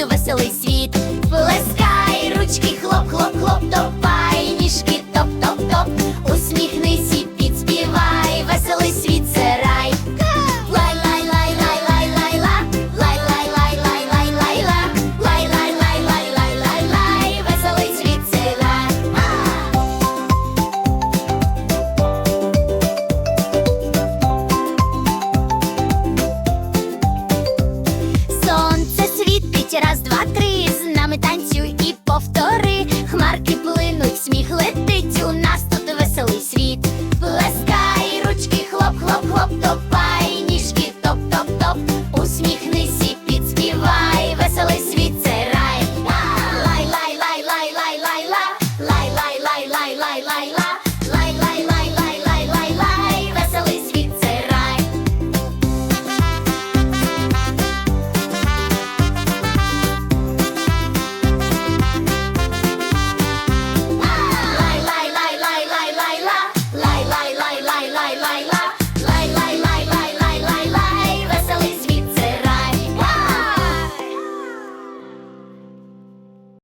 світу веселий світ, плескай ручки, хлоп, хлоп. Раз, два, три. З нами танцюй і повтори. Хмарки плинуть, сміх летить у нас